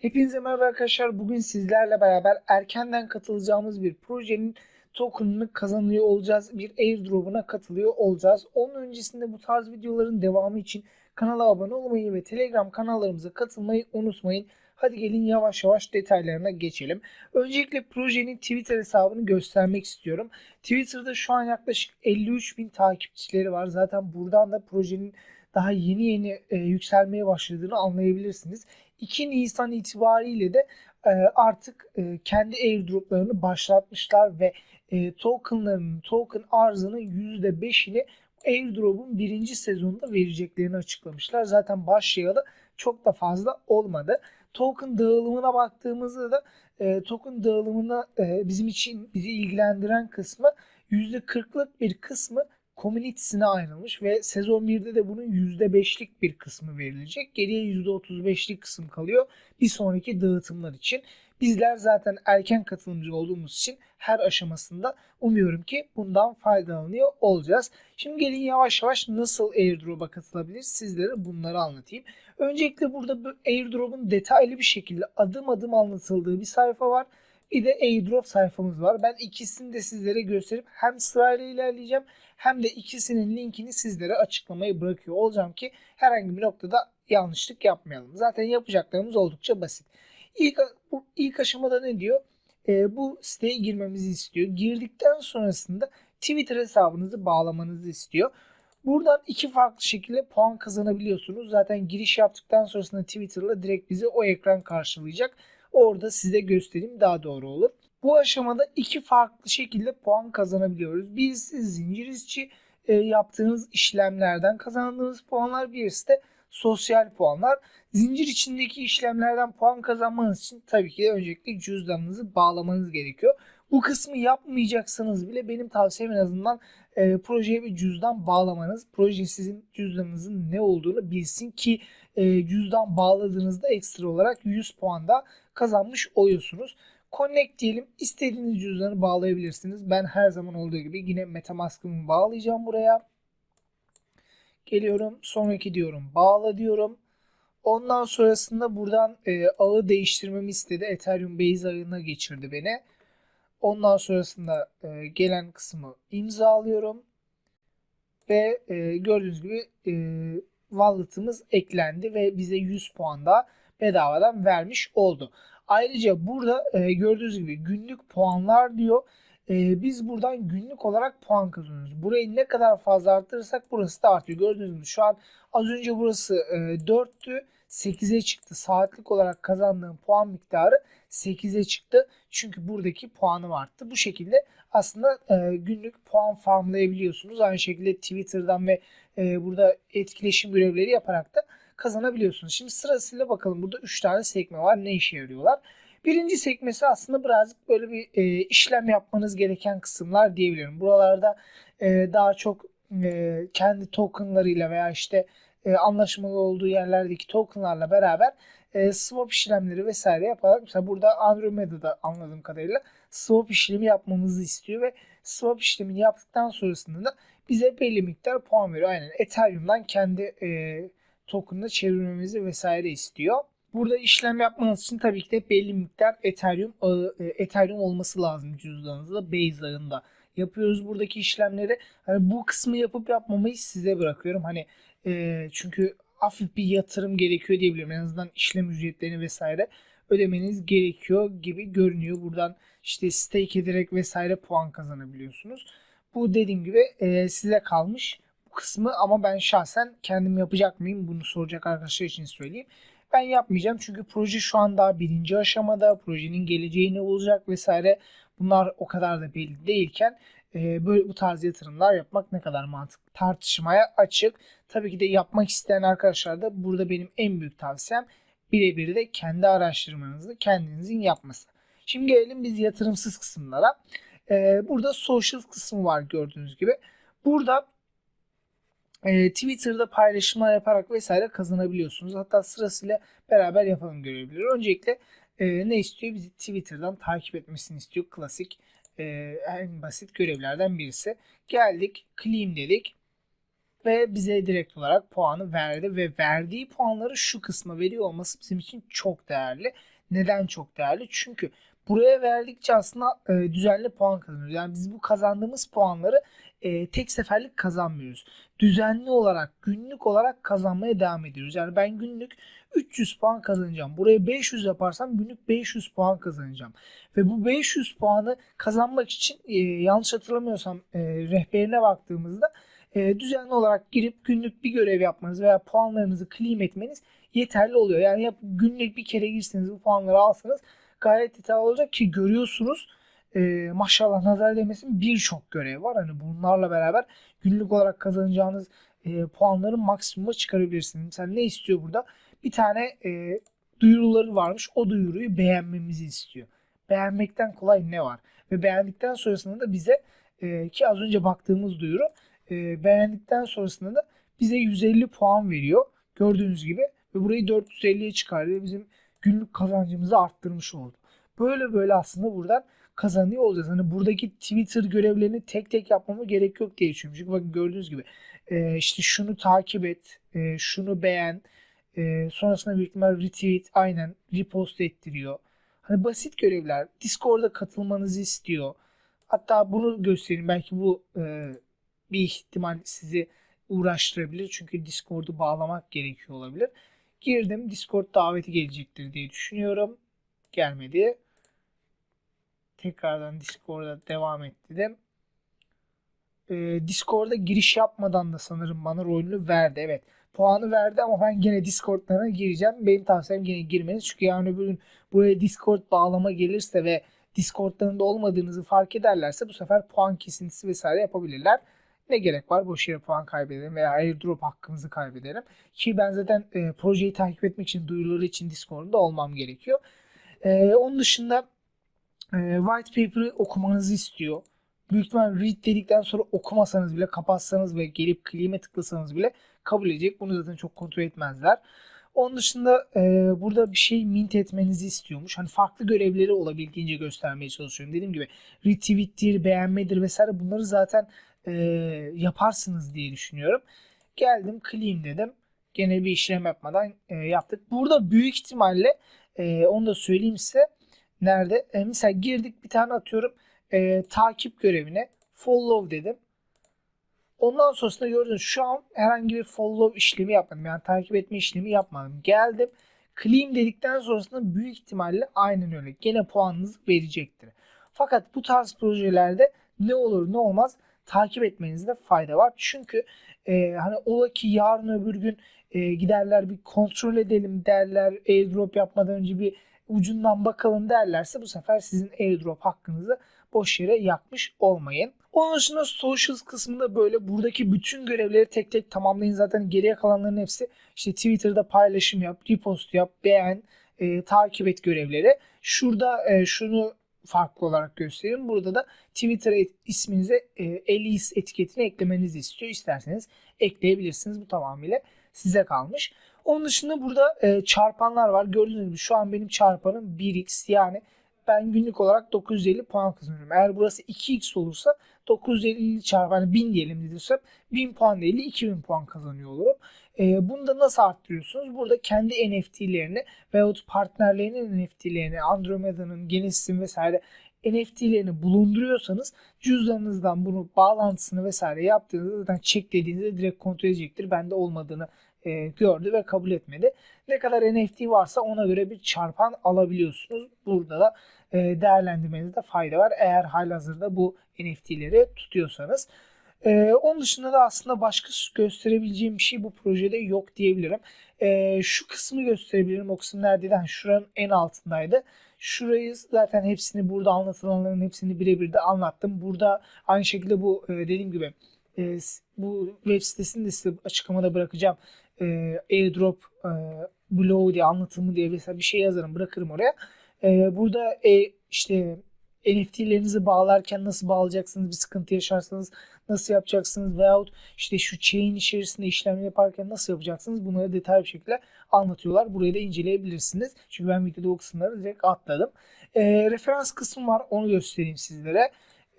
Hepinize merhaba arkadaşlar. Bugün sizlerle beraber erkenden katılacağımız bir projenin token'ını kazanıyor olacağız. Bir airdrop'una katılıyor olacağız. Onun öncesinde bu tarz videoların devamı için kanala abone olmayı ve Telegram kanallarımıza katılmayı unutmayın. Hadi gelin yavaş yavaş detaylarına geçelim. Öncelikle projenin Twitter hesabını göstermek istiyorum. Twitter'da şu an yaklaşık 53 bin takipçileri var. Zaten buradan da projenin daha yeni yeni e, yükselmeye başladığını anlayabilirsiniz. 2 Nisan itibariyle de e, artık e, kendi airdroplarını başlatmışlar ve e, tokenlarının token arzının %5'ini airdrop'un birinci sezonunda vereceklerini açıklamışlar. Zaten başlayalı çok da fazla olmadı. Token dağılımına baktığımızda da e, token dağılımına bizim için bizi ilgilendiren kısmı %40'lık bir kısmı community'sine ayrılmış ve sezon 1'de de bunun %5'lik bir kısmı verilecek. Geriye %35'lik kısım kalıyor bir sonraki dağıtımlar için. Bizler zaten erken katılımcı olduğumuz için her aşamasında umuyorum ki bundan faydalanıyor olacağız. Şimdi gelin yavaş yavaş nasıl airdrop'a katılabilir sizlere bunları anlatayım. Öncelikle burada bu airdrop'un detaylı bir şekilde adım adım anlatıldığı bir sayfa var. Bir airdrop sayfamız var. Ben ikisini de sizlere gösterip hem sırayla ilerleyeceğim hem de ikisinin linkini sizlere açıklamaya bırakıyor olacağım ki herhangi bir noktada yanlışlık yapmayalım. Zaten yapacaklarımız oldukça basit. İlk, bu ilk aşamada ne diyor? E, bu siteye girmemizi istiyor. Girdikten sonrasında Twitter hesabınızı bağlamanızı istiyor. Buradan iki farklı şekilde puan kazanabiliyorsunuz. Zaten giriş yaptıktan sonrasında Twitter'la direkt bizi o ekran karşılayacak. Orada size göstereyim daha doğru olur. Bu aşamada iki farklı şekilde puan kazanabiliyoruz. Birisi zincir içi e, yaptığınız işlemlerden kazandığınız puanlar, birisi de sosyal puanlar. Zincir içindeki işlemlerden puan kazanmanız için tabii ki de öncelikle cüzdanınızı bağlamanız gerekiyor. Bu kısmı yapmayacaksanız bile benim tavsiyem en azından e, projeye bir cüzdan bağlamanız. Proje sizin cüzdanınızın ne olduğunu bilsin ki e, cüzdan bağladığınızda ekstra olarak 100 puan da kazanmış oluyorsunuz. Connect diyelim. İstediğiniz cüzdanı bağlayabilirsiniz. Ben her zaman olduğu gibi yine Metamask'ımı bağlayacağım buraya. Geliyorum. Sonraki diyorum. Bağla diyorum. Ondan sonrasında buradan e, ağı değiştirmemi istedi. Ethereum Base ağına geçirdi beni. Ondan sonrasında e, gelen kısmı imzalıyorum. Ve e, gördüğünüz gibi e, wallet'ımız eklendi ve bize 100 puan da bedavadan vermiş oldu. Ayrıca burada e, gördüğünüz gibi günlük puanlar diyor. E, biz buradan günlük olarak puan kazanıyoruz. Burayı ne kadar fazla arttırırsak burası da artıyor. Gördüğünüz gibi şu an az önce burası e, 4'tü. 8'e çıktı. Saatlik olarak kazandığım puan miktarı 8'e çıktı. Çünkü buradaki puanım arttı. Bu şekilde aslında e, günlük puan farmlayabiliyorsunuz. Aynı şekilde Twitter'dan ve e, burada etkileşim görevleri yaparak da kazanabiliyorsunuz. Şimdi sırasıyla bakalım. Burada 3 tane sekme var. Ne işe yarıyorlar? Birinci sekmesi aslında birazcık böyle bir e, işlem yapmanız gereken kısımlar diyebilirim. Buralarda e, daha çok e, kendi tokenlarıyla veya işte e, anlaşmalı olduğu yerlerdeki tokenlarla beraber e, swap işlemleri vesaire yaparak mesela burada Andromeda'da anladığım kadarıyla swap işlemi yapmamızı istiyor ve swap işlemini yaptıktan sonrasında da bize belli miktar puan veriyor. Aynen Ethereum'dan kendi e, token'ını çevirmemizi vesaire istiyor. Burada işlem yapmanız için tabii ki de belli miktar Ethereum e, Ethereum olması lazım cüzdanınızda Base ağında yapıyoruz buradaki işlemleri. Hani bu kısmı yapıp yapmamayı size bırakıyorum. Hani e, çünkü hafif bir yatırım gerekiyor diyebilirim. En azından işlem ücretlerini vesaire ödemeniz gerekiyor gibi görünüyor. Buradan işte stake ederek vesaire puan kazanabiliyorsunuz. Bu dediğim gibi e, size kalmış bu kısmı ama ben şahsen kendim yapacak mıyım bunu soracak arkadaşlar için söyleyeyim. Ben yapmayacağım çünkü proje şu an daha birinci aşamada. Projenin geleceği ne olacak vesaire bunlar o kadar da belli değilken e, böyle bu tarz yatırımlar yapmak ne kadar mantıklı tartışmaya açık. Tabii ki de yapmak isteyen arkadaşlar da burada benim en büyük tavsiyem birebir de kendi araştırmanızı kendinizin yapması. Şimdi gelelim biz yatırımsız kısımlara. E, burada social kısmı var gördüğünüz gibi. Burada e, Twitter'da paylaşımlar yaparak vesaire kazanabiliyorsunuz. Hatta sırasıyla beraber yapalım görebilir. Öncelikle e, ne istiyor? Bizi Twitter'dan takip etmesini istiyor. Klasik e, en basit görevlerden birisi. Geldik, claim dedik. ve bize direkt olarak puanı verdi ve verdiği puanları şu kısma veriyor olması bizim için çok değerli. Neden çok değerli? Çünkü buraya verdikçe aslında e, düzenli puan kazanıyoruz. Yani biz bu kazandığımız puanları e, tek seferlik kazanmıyoruz. Düzenli olarak, günlük olarak kazanmaya devam ediyoruz. Yani ben günlük 300 puan kazanacağım. Buraya 500 yaparsam günlük 500 puan kazanacağım. Ve bu 500 puanı kazanmak için e, yanlış hatırlamıyorsam e, rehberine baktığımızda e, düzenli olarak girip günlük bir görev yapmanız veya puanlarınızı claim etmeniz yeterli oluyor. Yani yap, günlük bir kere girseniz bu puanları alsanız gayet yeterli olacak ki görüyorsunuz e, maşallah nazar değmesin birçok görev var. Hani bunlarla beraber günlük olarak kazanacağınız e, puanların maksimuma çıkarabilirsiniz. Mesela ne istiyor burada? Bir tane e, duyuruları varmış. O duyuruyu beğenmemizi istiyor. Beğenmekten kolay ne var? Ve beğendikten sonrasında da bize e, ki az önce baktığımız duyuru e, beğendikten sonrasında da bize 150 puan veriyor. Gördüğünüz gibi ve burayı 450'ye çıkardı. Bizim günlük kazancımızı arttırmış oldu. Böyle böyle aslında buradan kazanıyor olacağız. Hani buradaki Twitter görevlerini tek tek yapmama gerek yok diye düşünüyorum. Çünkü bakın gördüğünüz gibi e, işte şunu takip et, e, şunu beğen, e, sonrasında büyük ihtimal retweet, aynen repost ettiriyor. Hani basit görevler. Discord'a katılmanızı istiyor. Hatta bunu göstereyim. Belki bu e, bir ihtimal sizi uğraştırabilir. Çünkü Discord'u bağlamak gerekiyor olabilir. Girdim. Discord daveti gelecektir diye düşünüyorum. Gelmedi. Tekrardan Discord'a devam et dedim. Ee, Discord'a giriş yapmadan da sanırım bana rolünü verdi. Evet. Puanı verdi ama ben gene Discord'larına gireceğim. Benim tavsiyem gene girmeniz. Çünkü yarın öbür gün buraya Discord bağlama gelirse ve Discord'larında olmadığınızı fark ederlerse bu sefer puan kesintisi vesaire yapabilirler. Ne gerek var? Boş yere puan kaybedelim veya airdrop hakkımızı kaybedelim. Ki ben zaten e, projeyi takip etmek için duyuruları için Discord'da olmam gerekiyor. E, onun dışında e, white paper'ı okumanızı istiyor. Büyük ihtimal read dedikten sonra okumasanız bile kapatsanız ve gelip claim'e tıklasanız bile kabul edecek. Bunu zaten çok kontrol etmezler. Onun dışında e, burada bir şey mint etmenizi istiyormuş. Hani farklı görevleri olabildiğince göstermeye çalışıyorum. Dediğim gibi retweet'tir, beğenmedir vesaire bunları zaten e, yaparsınız diye düşünüyorum. Geldim claim dedim. Gene bir işlem yapmadan e, yaptık. Burada büyük ihtimalle e, onu da söyleyeyim size. Nerede? E, mesela girdik bir tane atıyorum e, takip görevine follow dedim. Ondan sonrasında gördünüz şu an herhangi bir follow işlemi yapmadım. Yani takip etme işlemi yapmadım. Geldim. Claim dedikten sonrasında büyük ihtimalle aynen öyle. Gene puanınızı verecektir. Fakat bu tarz projelerde ne olur ne olmaz takip etmenizde fayda var. Çünkü e, hani ola ki yarın öbür gün e, giderler bir kontrol edelim derler. Airdrop yapmadan önce bir ucundan bakalım derlerse bu sefer sizin airdrop hakkınızı boş yere yakmış olmayın. Onun dışında socials kısmında böyle buradaki bütün görevleri tek tek tamamlayın. Zaten geriye kalanların hepsi işte Twitter'da paylaşım yap, repost yap, beğen, e, takip et görevleri. Şurada e, şunu farklı olarak göstereyim. Burada da Twitter isminize e, Elise etiketini eklemenizi istiyor. İsterseniz ekleyebilirsiniz. Bu tamamıyla size kalmış. Onun dışında burada e, çarpanlar var. Gördüğünüz gibi şu an benim çarpanım 1x yani ben günlük olarak 950 puan kazanıyorum. Eğer burası 2x olursa 950 çarpı hani 1000 diyelim dediysem 1000 puan değil 2000 puan kazanıyor olurum. E, bunu da nasıl arttırıyorsunuz? Burada kendi NFT'lerini veyahut partnerlerinin NFT'lerini Andromeda'nın, Genesis'in vesaire NFT'lerini bulunduruyorsanız cüzdanınızdan bunu bağlantısını vesaire yaptığınızda zaten çeklediğinizde direkt kontrol edecektir. Bende olmadığını e, gördü ve kabul etmedi. Ne kadar NFT varsa ona göre bir çarpan alabiliyorsunuz. Burada da e, değerlendirmenizde fayda var. Eğer halihazırda bu NFT'leri tutuyorsanız. Ee, onun dışında da aslında başka gösterebileceğim bir şey bu projede yok diyebilirim. Ee, şu kısmı gösterebilirim. O kısım neredeydi? Yani şuranın en altındaydı. Şurayı zaten hepsini burada anlatılanların hepsini birebir de anlattım. Burada aynı şekilde bu e, dediğim gibi e, bu web sitesini de size açıklamada bırakacağım. E, airdrop e, blow diye anlatımı diye mesela bir şey yazarım bırakırım oraya. E, burada e, işte NFT'lerinizi bağlarken nasıl bağlayacaksınız bir sıkıntı yaşarsanız nasıl yapacaksınız veyahut işte şu chain içerisinde işlem yaparken nasıl yapacaksınız bunları detaylı bir şekilde anlatıyorlar. Burayı da inceleyebilirsiniz. Çünkü ben videoda o kısımları direkt atladım. E, referans kısmı var onu göstereyim sizlere.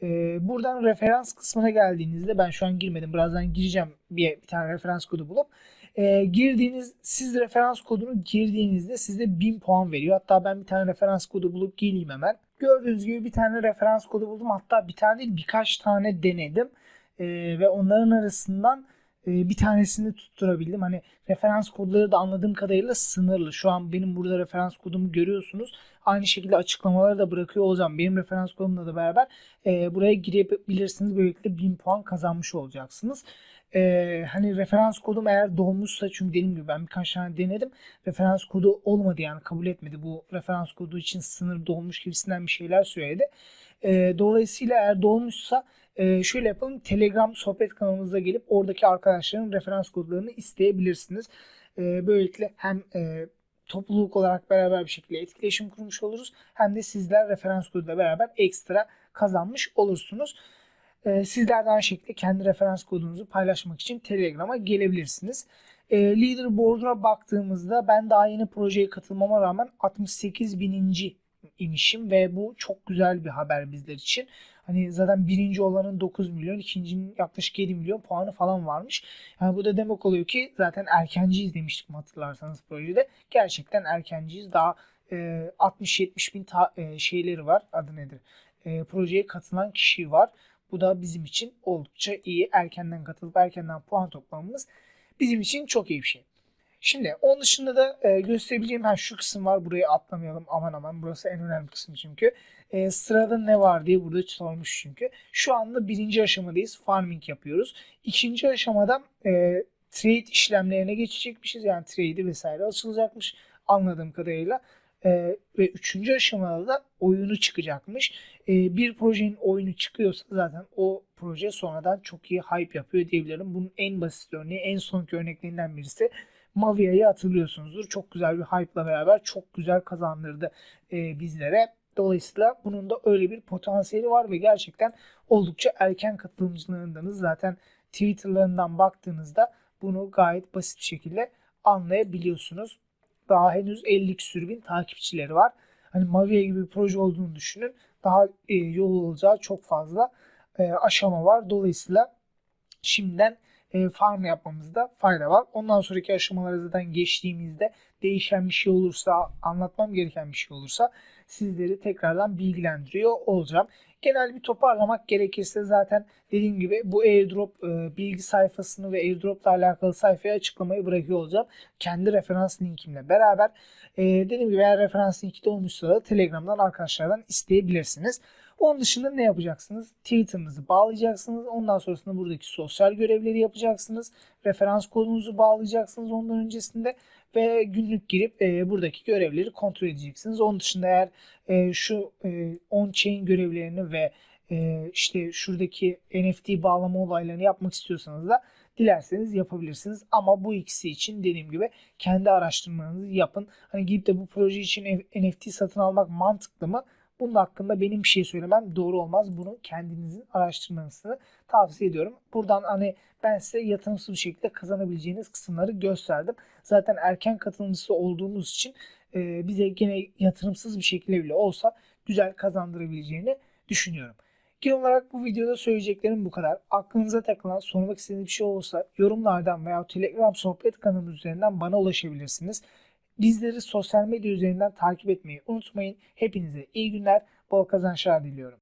Ee, buradan referans kısmına geldiğinizde ben şu an girmedim. Birazdan gireceğim bir, bir tane referans kodu bulup. Ee, girdiğiniz siz referans kodunu girdiğinizde size 1000 puan veriyor. Hatta ben bir tane referans kodu bulup geleyim hemen. Gördüğünüz gibi bir tane referans kodu buldum. Hatta bir tane değil birkaç tane denedim. Ee, ve onların arasından e, bir tanesini tutturabildim. Hani referans kodları da anladığım kadarıyla sınırlı. Şu an benim burada referans kodumu görüyorsunuz. Aynı şekilde açıklamaları da bırakıyor olacağım. Benim referans kodumla da beraber e, buraya girebilirsiniz. Böylelikle 1000 puan kazanmış olacaksınız. E, hani referans kodum eğer dolmuşsa çünkü dediğim gibi ben birkaç tane denedim. Referans kodu olmadı yani kabul etmedi. Bu referans kodu için sınır dolmuş gibisinden bir şeyler söyledi. E, dolayısıyla eğer dolmuşsa e, şöyle yapalım. Telegram sohbet kanalımıza gelip oradaki arkadaşların referans kodlarını isteyebilirsiniz. E, böylelikle hem e, topluluk olarak beraber bir şekilde etkileşim kurmuş oluruz. Hem de sizler referans koduyla beraber ekstra kazanmış olursunuz. E, sizler de aynı şekilde kendi referans kodunuzu paylaşmak için Telegram'a gelebilirsiniz. E, Leaderboard'a baktığımızda ben daha yeni projeye katılmama rağmen 68 bininci imişim ve bu çok güzel bir haber bizler için. Hani zaten birinci olanın 9 milyon, ikincinin yaklaşık 7 milyon puanı falan varmış. Yani bu da demek oluyor ki zaten erkenciyiz demiştik mi hatırlarsanız projede. Gerçekten erkenciyiz. Daha e, 60-70 bin ta, e, şeyleri var. Adı nedir? E, projeye katılan kişi var. Bu da bizim için oldukça iyi. Erkenden katılıp erkenden puan toplamamız bizim için çok iyi bir şey. Şimdi onun dışında da e, gösterebileceğim ha, şu kısım var. Burayı atlamayalım aman aman. Burası en önemli kısım çünkü. E, sırada ne var diye burada sormuş çünkü. Şu anda birinci aşamadayız. Farming yapıyoruz. İkinci aşamada e, trade işlemlerine geçecekmişiz. Yani trade'i vesaire açılacakmış anladığım kadarıyla. E, ve üçüncü aşamada da oyunu çıkacakmış. E, bir projenin oyunu çıkıyorsa zaten o proje sonradan çok iyi hype yapıyor diyebilirim. Bunun en basit örneği, en sonki örneklerinden birisi Mavia'yı hatırlıyorsunuzdur. Çok güzel bir hype'la beraber çok güzel kazandırdı e, bizlere. Dolayısıyla bunun da öyle bir potansiyeli var ve gerçekten oldukça erken katılımcılarındanız. Zaten Twitter'larından baktığınızda bunu gayet basit bir şekilde anlayabiliyorsunuz. Daha henüz 50 küsür bin takipçileri var. Hani Mavia gibi bir proje olduğunu düşünün. Daha e, yol olacağı çok fazla e, aşama var. Dolayısıyla şimdiden e, farm yapmamızda fayda var. Ondan sonraki aşamalara zaten geçtiğimizde değişen bir şey olursa, anlatmam gereken bir şey olursa sizleri tekrardan bilgilendiriyor olacağım. Genel bir toparlamak gerekirse zaten dediğim gibi bu airdrop e, bilgi sayfasını ve airdrop ile alakalı sayfaya açıklamayı bırakıyor olacağım. Kendi referans linkimle beraber. E, dediğim gibi eğer referans linki de olmuşsa da Telegram'dan arkadaşlardan isteyebilirsiniz. Onun dışında ne yapacaksınız? Twitter'ınızı bağlayacaksınız. Ondan sonrasında buradaki sosyal görevleri yapacaksınız. Referans kodunuzu bağlayacaksınız ondan öncesinde ve günlük girip e, buradaki görevleri kontrol edeceksiniz. Onun dışında eğer e, şu e, on-chain görevlerini ve e, işte şuradaki NFT bağlama olaylarını yapmak istiyorsanız da dilerseniz yapabilirsiniz. Ama bu ikisi için dediğim gibi kendi araştırmanızı yapın. Hani gidip de bu proje için NFT satın almak mantıklı mı? Bunun hakkında benim bir şey söylemem doğru olmaz. Bunu kendinizin araştırmanızı tavsiye ediyorum. Buradan hani ben size yatırımsız bir şekilde kazanabileceğiniz kısımları gösterdim. Zaten erken katılımcısı olduğumuz için e, bize gene yatırımsız bir şekilde bile olsa güzel kazandırabileceğini düşünüyorum. Genel olarak bu videoda söyleyeceklerim bu kadar. Aklınıza takılan, sormak istediğiniz bir şey olursa yorumlardan veya Telegram sohbet kanalımız üzerinden bana ulaşabilirsiniz. Bizleri sosyal medya üzerinden takip etmeyi unutmayın. Hepinize iyi günler, bol kazançlar diliyorum.